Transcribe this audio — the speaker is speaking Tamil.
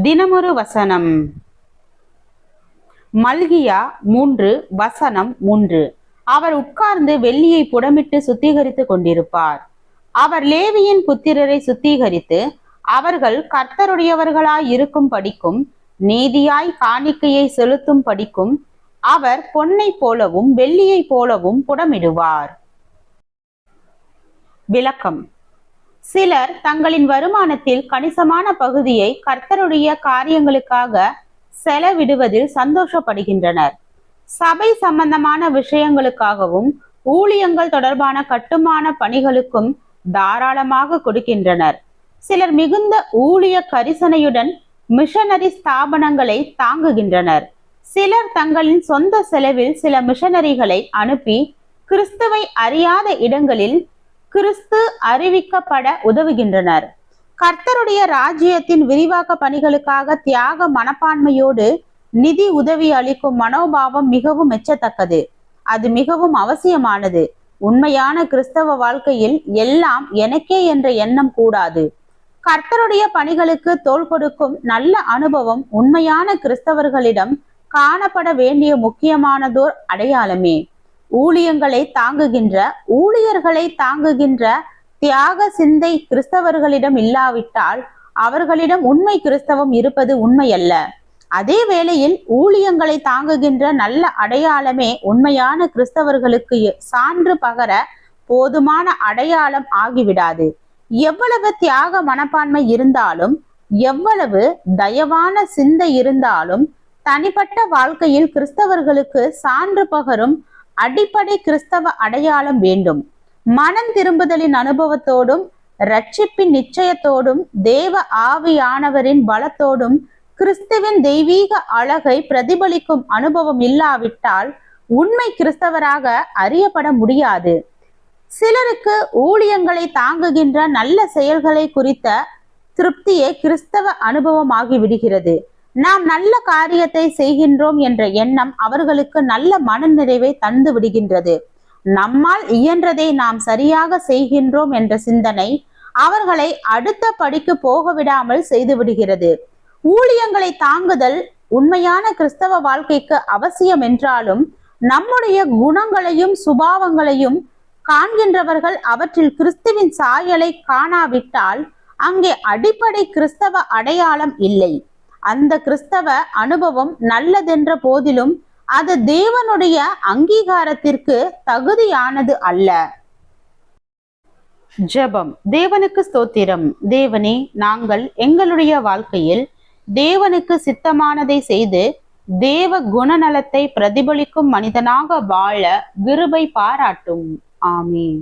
தினமொரு வசனம். மல்கியா மூன்று வசனம் மூன்று. அவர் உட்கார்ந்து வெள்ளியை புடமிட்டு சுத்திகரித்துக் கொண்டிருப்பார். அவர் லேவியின் புத்திரரை சுத்திகரித்து அவர்கள் கர்த்தருடையவர்களாய் இருக்கும் படிக்கும் நீதியாய் காணிக்கையை செலுத்தும் படிக்கும் அவர் பொன்னை போலவும் வெள்ளியை போலவும் புடமிடுவார். விளக்கம். சிலர் தங்களின் வருமானத்தில் கணிசமான பகுதியை கர்த்தருடைய காரியங்களுக்காக செலவிடுவதில் சந்தோஷப்படுகின்றனர். சபை சம்பந்தமான விஷயங்களுக்காகவும் ஊழியங்கள் தொடர்பான கட்டுமான பணிகளுக்கும் தாராளமாக கொடுக்கின்றனர். சிலர் மிகுந்த ஊழிய கரிசனையுடன் மிஷனரி ஸ்தாபனங்களை தாங்குகின்றனர். சிலர் தங்களின் சொந்த செலவில் சில மிஷனரிகளை அனுப்பி கிறிஸ்துவை அறியாத இடங்களில் கிறிஸ்து அறிவிக்கப்பட உதவுகின்றனர். கர்த்தருடைய ராஜ்யத்தின் விரிவாக்க பணிகளுக்காக தியாக மனப்பான்மையோடு நிதி உதவி அளிக்கும் மனோபாவம் மிகவும் மெச்சத்தக்கது. அது மிகவும் அவசியமானது. உண்மையான கிறிஸ்தவ வாழ்க்கையில் எல்லாம் எனக்கே என்ற எண்ணம் கூடாது. கர்த்தருடைய பணிகளுக்கு தோள் கொடுக்கும் நல்ல அனுபவம் உண்மையான கிறிஸ்தவர்களிடம் காணப்பட வேண்டிய முக்கியமானதோர் அடையாளமே. ஊழியங்களை தாங்குகின்ற ஊழியர்களை தாங்குகின்ற தியாக சிந்தை கிறிஸ்தவர்களிடம் இல்லாவிட்டால் அவர்களிடம் உண்மை கிறிஸ்தவம் இருப்பது உண்மையல்ல. அதே வேளையில் ஊழியங்களை தாங்குகின்ற நல்ல அடையாளமே உண்மையான கிறிஸ்தவர்களுக்கு சான்று பகர போதுமான அடையாளம் ஆகிவிடாது. எவ்வளவு தியாக மனப்பான்மை இருந்தாலும் எவ்வளவு தயவான சிந்தை இருந்தாலும் தனிப்பட்ட வாழ்க்கையில் கிறிஸ்தவர்களுக்கு சான்று பகரும் அடிப்படை கிறிஸ்தவ அடையாளம் வேண்டும். மனம் திரும்புதலின் அனுபவத்தோடும் ரட்சிப்பின் நிச்சயத்தோடும் தேவ ஆவியானவரின் பலத்தோடும் கிறிஸ்துவின் தெய்வீக அழகை பிரதிபலிக்கும் அனுபவம் இல்லாவிட்டால் உண்மை கிறிஸ்தவராக அறியப்பட முடியாது. சிலருக்கு ஊழியங்களை தாங்குகின்ற நல்ல செயல்களை குறித்த திருப்தியே கிறிஸ்தவ அனுபவமாகி விடுகிறது. நாம் நல்ல காரியத்தை செய்கின்றோம் என்ற எண்ணம் அவர்களுக்கு நல்ல மனநிறைவை தந்து விடுகின்றது. நம்மால் இயன்றதை நாம் சரியாக செய்கின்றோம் என்ற சிந்தனை அவர்களை அடுத்த படிக்கு போக விடாமல் செய்து விடுகிறது. ஊழியங்களை தாங்குதல் உண்மையான கிறிஸ்தவ வாழ்க்கைக்கு அவசியம் என்றாலும் நம்முடைய குணங்களையும் சுபாவங்களையும் காண்கின்றவர்கள் அவற்றில் கிறிஸ்துவின் சாயலை காணாவிட்டால் அங்கே அடிப்படை கிறிஸ்தவ அடையாளம் இல்லை. அந்த கிறிஸ்தவ அனுபவம் நல்லதென்ற போதிலும் அது தேவனுடைய அங்கீகாரத்திற்கு தகுதியானது அல்ல. ஜெபம். தேவனுக்கு ஸ்தோத்திரம். தேவனே நாங்கள் எங்களுடைய வாழ்க்கையில் தேவனுக்கு சித்தமானதை செய்து தேவ குணநலத்தை பிரதிபலிக்கும் மனிதனாக வாழ கிருபை பாராட்டும். ஆமீன்.